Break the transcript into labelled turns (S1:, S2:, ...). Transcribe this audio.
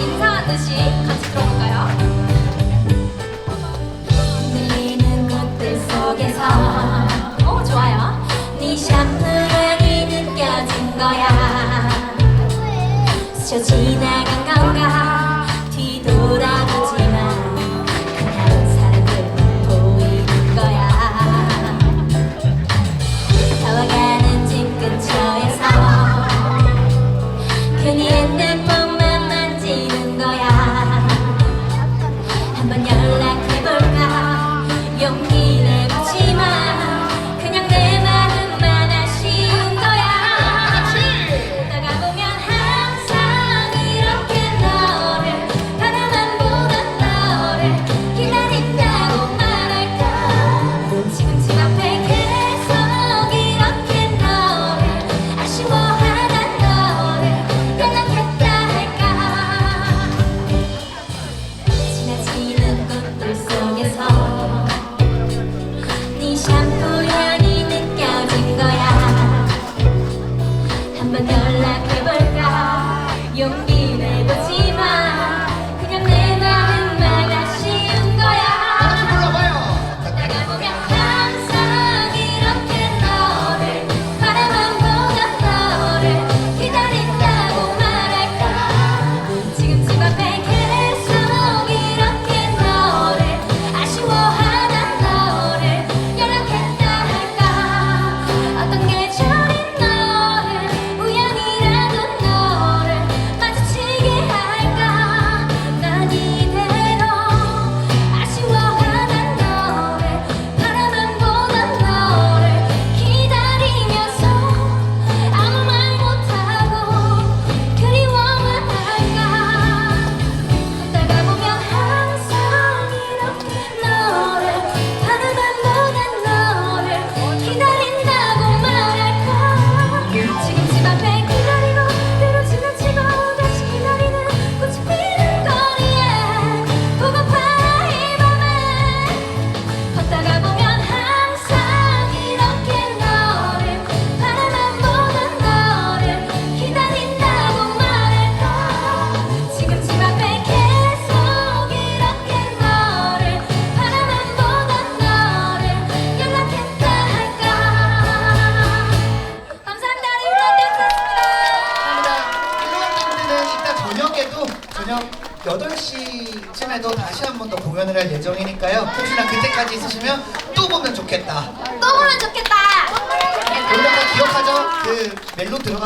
S1: 인사하듯이 같이 들어볼까요? 흔들리는 그들 속에서. 어 좋아요. 네 샴푸향이 느껴진 거야. 스쳐 지나간 건가 그냥 사람들 있는 거야. 한번 연락 지내보지만
S2: 8시쯤에도 다시 한 번 더 공연을 할 예정이니까요. 혹시나 그때까지 있으시면 또 보면 좋겠다.
S1: 또 보면 좋겠다.
S2: 그러면 기억하죠? 그 멜로 들어가